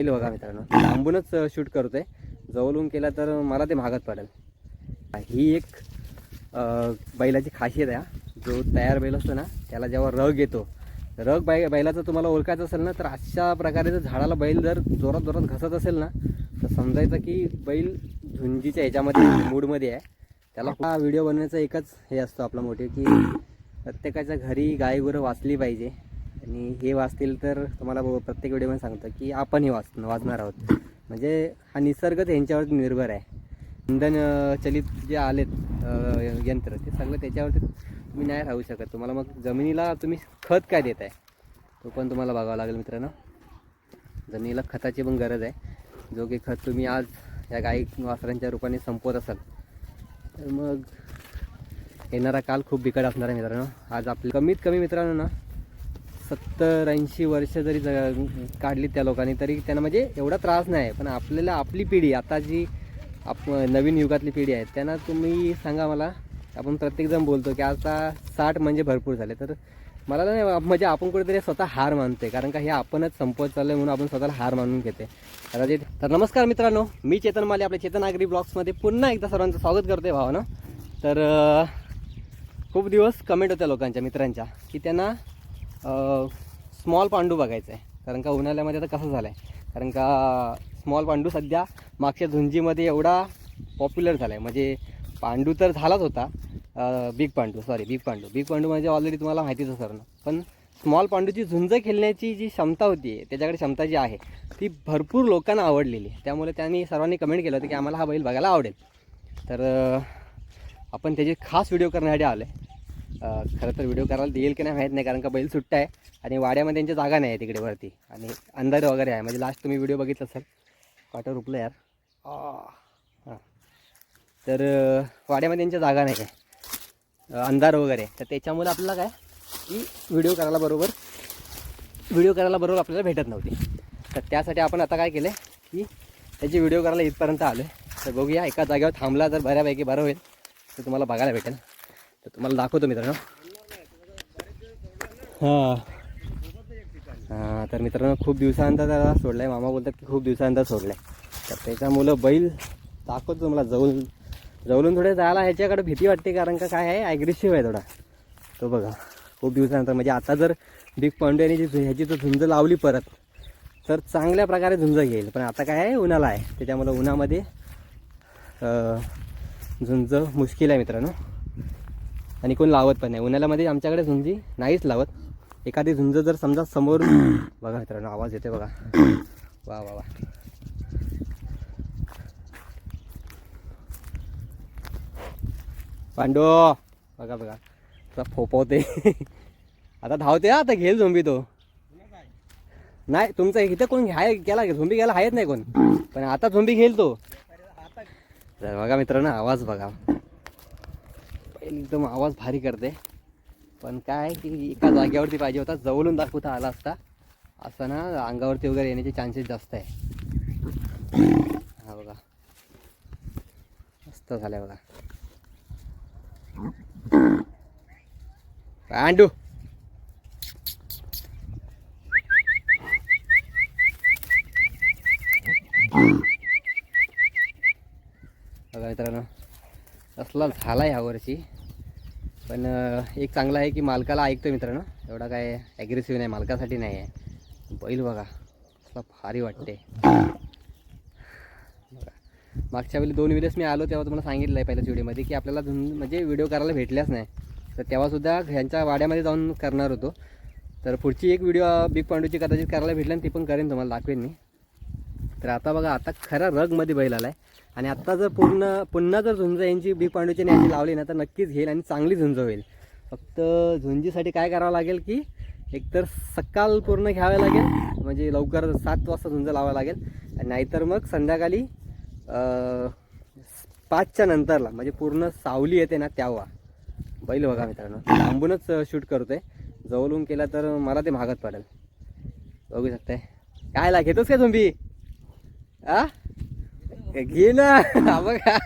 बघा मित्रांनो. लांबूनच शूट करतोय. जवळून केला तर मला ते महागात पडेल. ही एक बैलाची खासियत आहे. जो तयार बैल असतो ना त्याला जेव्हा रग येतो रग बै बैलाचं तुम्हाला ओळखायचं असेल ना तर अशा प्रकारे जर झाडाला बैल जर जोरात जोरात घसत असेल ना तर समजायचं की बैल झुंजीच्या ह्याच्यामध्ये मूडमध्ये आहे. त्याला हा व्हिडिओ बनवण्याचा एकच हे असतो आपला मोटिव की प्रत्येकाच्या घरी गाय गुरं वाचली पाहिजे. आणि हे वाचतील तर तुम्हाला ब- प्रत्येक व्हिडिओमध्ये सांगतो की आपणही वाच वाचणार आहोत. म्हणजे हा निसर्गच यांच्यावरती निर्भर आहे. इंधन चलित जे आलेत यंत्र ते सगळं त्याच्यावरती तुम्ही नाही राहू शकत. तुम्हाला मग जमिनीला तुम्ही खत काय देत आहे तो पण तुम्हाला बघावा लागेल मित्रांनो. जमिनीला खताची पण गरज आहे. जो की खत तुम्ही आज या गाई वासरांच्या रूपाने संपवत असाल तर मग येणारा काल खूप बिकट असणार आहे मित्रांनो. आज आपले कमीत कमी मित्रांनो ना सत्तर ऐंशी वर्ष जरी ज काढली त्या लोकांनी तरी त्यांना म्हणजे एवढा त्रास नाही आहे. पण आपल्याला आपली पिढी आता जी आप नवीन युगातली पिढी आहे त्यांना तुम्ही सांगा मला. आपण प्रत्येकजण बोलतो की आता साठ म्हणजे भरपूर झाले. तर मला नाही म्हणजे आपण कुठेतरी स्वतः हार मानते कारण का हे आपणच संपत चाललं म्हणून आपण स्वतःला हार मानून घेते कदाचित तर नमस्कार मित्रांनो मी चेतन माले आपल्या चेतन आगरी ब्लॉग्समध्ये पुन्हा एकदा सर्वांचं स्वागत करते भावानं. तर खूप दिवस कमेंट होत्या लोकांच्या मित्रांच्या की त्यांना स्मॉल पांडू बघायचं आहे कारण का उन्हाळ्यामध्ये आता कसं झालं आहे कारण का स्मॉल पांडू सध्या मागच्या झुंजीमध्ये एवढा पॉप्युलर झाला आहे म्हणजे पांडू तर झालाच होता. Big Pandu sorry big Pandu. Big Pandu म्हणजे ऑलरेडी तुम्हाला माहितीच असणार ना. पण स्मॉल पांडूची झुंज खेळण्याची जी क्षमता होती त्याच्याकडे क्षमता जी आहे ती भरपूर लोकांना आवडलेली आहे. त्यामुळे त्यांनी सर्वांनी कमेंट केलं होतं की आम्हाला हा बैल बघायला आवडेल. तर आपण त्याचे खास व्हिडिओ करण्यासाठी आलो आहे खरं तर व्हिडिओ करायला देईल की नाही माहीत नाही कारण का बैल सुट्टा आहे आणि वाड्यामध्ये त्यांची जागा नाही आहे तिकडे वरती. आणि अंधार वगैरे आहे. म्हणजे लास्ट तुम्ही व्हिडिओ बघितला असेल. काटर रुपलं यार. हां. तर वाड्यामध्ये त्यांची जागा नाही काय अंधार वगैरे. तर त्याच्यामुळे आपल्याला काय? की व्हिडिओ करायला बरोबर व्हिडिओ करायला बरोबर आपल्याला भेटत नव्हती. तर त्यासाठी आपण आता काय केलं की त्याची व्हिडिओ करायला इथपर्यंत आलो आहे तर बघूया एका जागेवर थांबला तर बऱ्यापैकी बरं होईल. तर तुम्हाला बघायला भेटेल. तर तुम्हाला दाखवतो मित्रांनो. हां. हां तर मित्रांनो खूप दिवसानंतर त्याला सोडलं आहे मामा बोलतात की खूप दिवसानंतर सोडलं आहे तर त्याच्यामुळं बैल दाखवतो तुम्हाला. जवळ जवळून थोडे जायला ह्याच्याकडे भीती वाटते कारण का काय आहे? ॲग्रेसिव्ह आहे थोडा. तो बघा खूप दिवसानंतर. म्हणजे आता जर बिग पांड्याने जी झु- ह्याची तो झुंज लावली परत तर चांगल्या प्रकारे झुंज घेईल. पण आता काय आहे? उन्हाळा आहे. त्याच्यामुळं उन्हामध्ये झुंज मुश्किल आहे मित्रांनो. आणि कोण लावत पण नाही. उन्हाळ्यामध्ये आमच्याकडे झुंजी नाहीच लावत. एखादी झुंज जर समजा समोर बघा मित्रांनो आवाज येते बघा. वा वा वा. पांडो बघा बघा. तुला फोपवते. आता धावते आता घेईल झोंबी तो. नाही तुमचं इथं कोण घ्याय गेला झोंबी घ्यायला आहेच नाही कोण. पण आता झोंबी घेईल तो. बघा मित्रांनो आवाज बघा. एकदम आवाज भारी करते. पण काय की एका जागेवरती पाहिजे होता जवळून दाखवता आला असता. असं ना अंगावरती वगैरे येण्याचे चान्सेस जास्त आहे. हा बघा. मस्त झालंय बघा. पांडू बघा मित्रांनो असला झाला ह्या वर्षी. पण एक चांगला आहे की मालकाला ऐकतो मित्रांनो. एवढा काय ॲग्रेसिव्ह नाही मालकासाठी नाही आहे. बैल बघा असला भारी वाटते बघा मागच्या वेळी दोन व्हिडिओज मी आलो तेव्हा तुम्हाला सांगितलं आहे पहिल्याच व्हिडिओमध्ये की आपल्याला धुन म्हणजे व्हिडिओ करायला भेटल्याच नाही. तर तेव्हासुद्धा ह्यांच्या वाड्यामध्ये जाऊन करणार होतो. तर पुढची एक व्हिडिओ बिग पांडूची कदाचित करायला भेटली आणि ती पण करेन तुम्हाला दाखवेन मी. तर आता बघा आता खरा रगमध्ये बैल आला आहे आणि आत्ता जर पूर्ण पुन्हा जर झुंज यांची बी पांडूची यांची लावली ना तर नक्कीच घेईल आणि चांगली झुंज होईल. फक्त झुंजीसाठी काय करावं लागेल की एकतर सकाळ पूर्ण घ्यावं लागेल म्हणजे लवकर सात वाजता झुंज लावावं लागेल. आणि नाहीतर मग संध्याकाळी पाचच्या नंतरला म्हणजे पूर्ण सावली येते ना त्यावा बैल बघा मित्रांनो लांबूनच शूट करतोय. जवळून केला तर मला ते महागात पडेल. बघू शकताय. काय ला घेतोस का तुम्ही आ घे ना बघा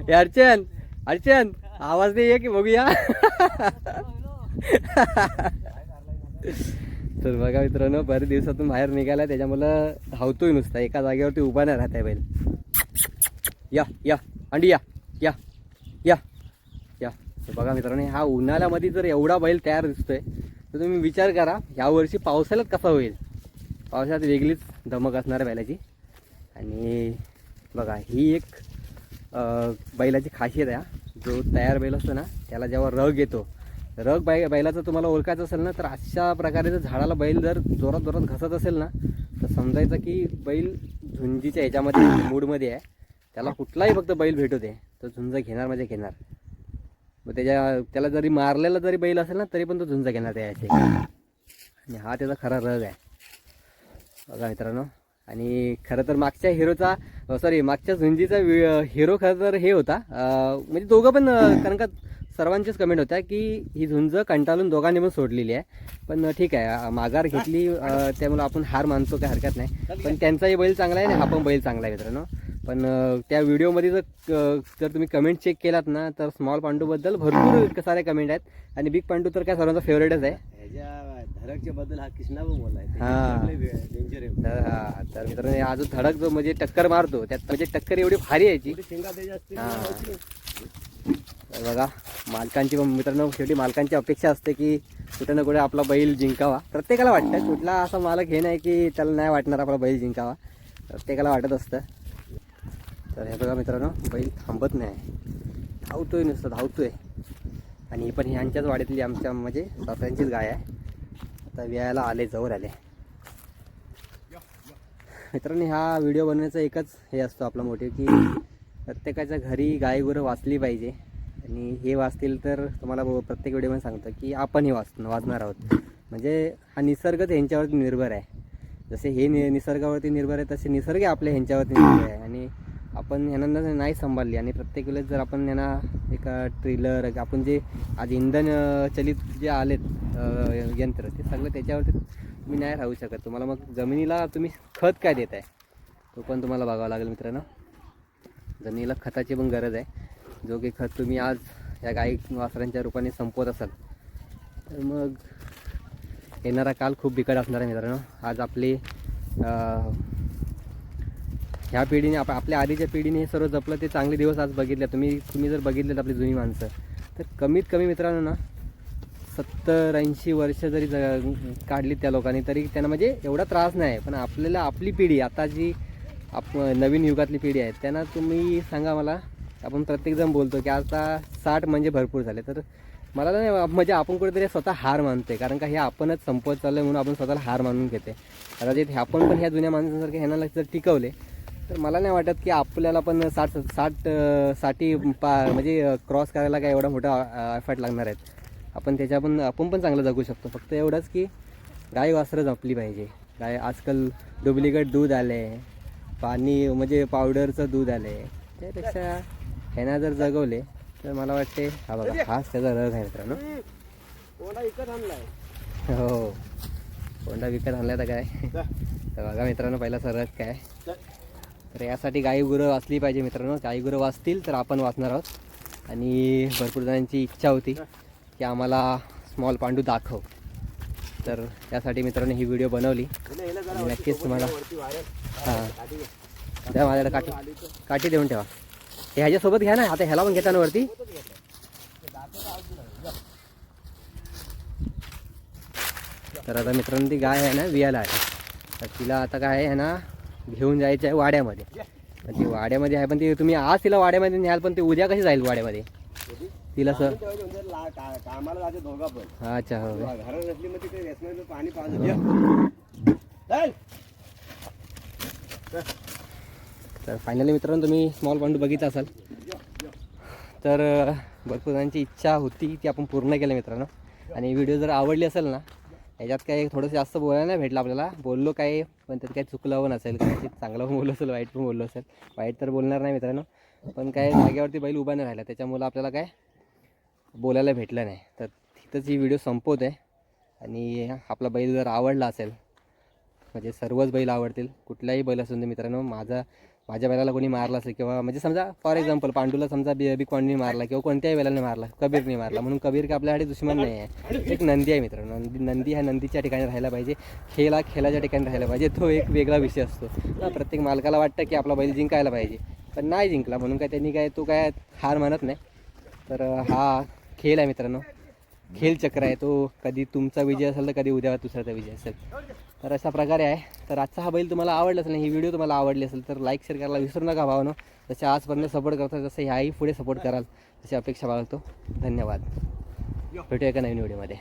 हे अर्चन अर्चन आवाज नाही ये की बघूया तर बघा मित्रांनो बरेच दिवसातून बाहेर निघाला त्याच्यामुळं धावतोय नुसता एका जागेवरती उभा नाही राहत आहे बैल या या अंडी या या या या बघा मित्रांनो हा उन्हाळ्यामध्ये जर एवढा बैल तयार दिसतोय तर तुम्ही विचार करा यावर्षी पावसाळ्यात कसा होईल? पावसाळ्यात वेगळीच धमक असणार आहे बैलाची. आणि बघा ही एक बैलाची खासियत आहे जो तयार बैल असतो ना त्याला जेव्हा रग येतो रग बै बैलाचं तुम्हाला ओळखायचं असेल ना तर अशा प्रकारे जर झाडाला बैल जर जोरात जोरात घसत असेल ना तर समजायचं की बैल झुंजीच्या ह्याच्यामध्ये मूडमध्ये आहे. त्याला कुठलाही फक्त बैल भेटू दे तो झुंज घेणार म्हणजे घेणार. मग त्याच्या त्याला जरी मारलेला जरी बैल असेल ना तरी पण तो झुंज घेणार त्याचे आणि हा त्याचा खरा रग आहे. बघा मित्रांनो. आणि खरं तर मागच्या हिरोचा सॉरी मागच्या झुंजीचा हिरो खरं तर हे होता. म्हणजे दोघं पण कारण का सर्वांचेच कमेंट होत्या की ही झुंज कंटाळून दोघांनी पण सोडलेली आहे. पण ठीक आहे. माघार घेतली त्यामुळे आपण हार मानतो काय हरकत नाही. पण त्यांचाही बैल चांगला आहे आणि हा पण बैल चांगला आहे मित्रांनो. पण त्या व्हिडिओमध्ये जर जर तुम्ही कमेंट चेक केलात ना तर स्मॉल पांडूबद्दल भरपूर सारे कमेंट आहेत. आणि बिग पांडू तर काय सर्वांचा फेवरेटच आहे. ह्याच्या धडकच्या बद्दल हा कृष्णा हा. तर हा तर मित्रांनो हा जो धडक जो म्हणजे टक्कर मारतो त्यात म्हणजे टक्कर एवढी भारी यायची तर बघा मालकांची मित्रांनो शेवटी मालकांची अपेक्षा असते की कुठे ना कुठे आपला बैल जिंकावा. प्रत्येकाला वाटतं कुठला असा मालक हे नाही की त्याला नाही वाटणार आपला बैल जिंकावा. प्रत्येकाला वाटत असतं. तर हे बघा मित्रांनो बैल थांबत नाही. धावतोय नुसतं धावतोय. आणि ही पण ह्यांच्याच वाडीतली आमच्या म्हणजे सासऱ्यांचीच गाय आहे. आता व्यायला आले जवळ आले. मित्रांनो हा व्हिडिओ बनवण्याचा एकच हे असतो आपला मोटिव की प्रत्येकाच्या घरी गाय गुरं वाचली पाहिजे. आणि हे वाचतील तर तुम्हाला प्रत्येक व्हिडिओमध्ये सांगतो की आपण हे वाच वाचणार आहोत. म्हणजे हा निसर्गच ह्यांच्यावरती निर्भर आहे. जसे हे नि निसर्गावरती निर्भर आहे तसे निसर्ग आपल्या ह्यांच्यावरती निर्भर आहे. आणि आपण ह्यांना नाही सांभाळली आणि प्रत्येक वेळेस जर आपण यांना एका ट्रेलर आपण जे आज इंधन चलित जे आलेत यंत्र ते सगळं त्याच्यावरती तुम्ही नाही राहू शकत. तुम्हाला मग जमिनीला तुम्ही खत काय देत आहे तो पण तुम्हाला बघावा लागेल मित्रांनो. जमिनीला खताची पण गरज आहे. जो की खत तुम्ही आज या गाई वासरांच्या रूपाने संपवत असाल तर मग येणारा काल खूप बिकट असणार आहे मित्रांनो. आज आपली ह्या पिढीने आप आपल्या आधीच्या पिढीने हे सर्व जपलं ते चांगले दिवस आज बघितले. तुम्ही तुम्ही जर बघितलेत आपली जुनी माणसं तर कमीत कमी मित्रांनो ना सत्तर ऐंशी वर्ष जरी ज काढली त्या लोकांनी तरी त्यांना म्हणजे एवढा त्रास नाही. पण आपल्याला आपली पिढी आता जी आप नवीन युगातली पिढी आहे त्यांना तुम्ही सांगा मला आपण प्रत्येकजण बोलतो की आता साठ म्हणजे भरपूर झाले. तर मला नाही म्हणजे आपण कुठेतरी स्वतः हार मानतोय कारण का हे आपणच संपत चाललं म्हणून आपण स्वतःला हार मानून घेते कदाचित हे आपण पण ह्या जुन्या माणसांसारखे ह्यांना जर टिकवले तर मला नाही वाटत की आपल्याला पण साठ साठसाठी पा म्हणजे क्रॉस करायला काय एवढा मोठा एफर्ट लागणार आहेत. आपण त्याच्या पण आपण पण चांगलं जगू शकतो. फक्त एवढंच की गाय वासरं जपली पाहिजे. गाय आजकाल डुप्लिकेट दूध आले पाणी म्हणजे पावडरचं दूध आले त्यापेक्षा ह्यांना जर जगवले तर मला वाटते हा बघा हाच त्याचा रग आहे मित्रांनो. हो. कोंडा विकत आणला तर काय? तर बघा मित्रांनो पहिला रग काय? तर यासाठी गाई गुरं वाचली पाहिजे मित्रांनो. गाई गुरं वाचतील तर आपण वाचणार आहोत. आणि भरपूर जणांची इच्छा होती की आम्हाला स्मॉल पांडू दाखव. तर त्यासाठी मित्रांनो ही व्हिडिओ बनवली. नक्कीच तुम्हाला हां. द्या माझ्याकडे काठी काठी देऊन ठेवा. हे ह्याच्यासोबत घ्या ना. आता ह्याला पण घेता ना वरती. तर आता मित्रांनो ती गाय आहे ना वियाला आहे. तर तिला आता काय आहे ना घेऊन जायचं आहे वाड्यामध्ये. तर ती वाड्यामध्ये आहे पण ती तुम्ही आज तिला वाड्यामध्ये न्याल पण ती उद्या कशी जाईल वाड्यामध्ये? तिला सर कामाला जाते दोघा पण अच्छा हो. घरात नसली मग तिथे पाणी पाहत तर फायनली मित्रांनो तुम्ही स्मॉल पांडू बघितला असाल. तर भरपूर जणांची इच्छा होती ती आपण पूर्ण केली मित्रांनो. आणि व्हिडिओ जर आवडली असेल ना याच्यात काही थोडंसं जास्त बोलायला नाही भेटलं आपल्याला. बोललो काय पण त्यात काही चुकलं पण असेल. कदाचित चांगलं पण बोललो असेल वाईट पण बोललो असेल. वाईट तर बोलणार नाही मित्रांनो. पण काय जागेवरती बैल उभा नाही राहिला. त्याच्यामुळं आपल्याला काय बोलायला भेटलं नाही. तर तिथंच ही व्हिडिओ संपवत. आहे आणि आपला बैल जर आवडला असेल म्हणजे सर्वच बैल आवडतील. कुठलाही बैल असून दे मित्रांनो माझा माझ्या बैलाला कोणी मारला असेल किंवा म्हणजे समजा फॉर एक्झाम्पल पांडूला समजा बी बिग मारला किंवा कोणत्याही बैलाने मारला कबीरने मारला. म्हणून कबीर का आपल्यासाठी दुश्मन नाही आहे. एक नंदी आहे मित्र नंदी नंदी ह्या नंदीच्या ठिकाणी राहायला पाहिजे. खेळ हा खेळाच्या ठिकाणी राहायला पाहिजे. तो एक वेगळा विषय असतो. प्रत्येक मालकाला वाटतं की आपला बैल जिंकायला पाहिजे. पण नाही जिंकला. म्हणून काय त्यांनी काय तो काय हार मानत नाही. तर हा खेळ आहे मित्रांनो. खेळ चक्र आहे तो. कधी तुमचा विजय असेल तर कधी उद्या दुसऱ्याचा विजय असेल. तर अशा प्रकारे आहे. तर आजचा हा बैल तुम्हाला आवडला असेल ही व्हिडिओ तुम्हाला आवडली असेल तर लाईक शेअर करायला विसरू नका भावानो. जसे आजपर्यंत सपोर्ट करता तसं ह्याही पुढे सपोर्ट कराल. अशी अपेक्षा बाळगतो. धन्यवाद. भेटूया एका नवीन व्हिडिओमध्ये.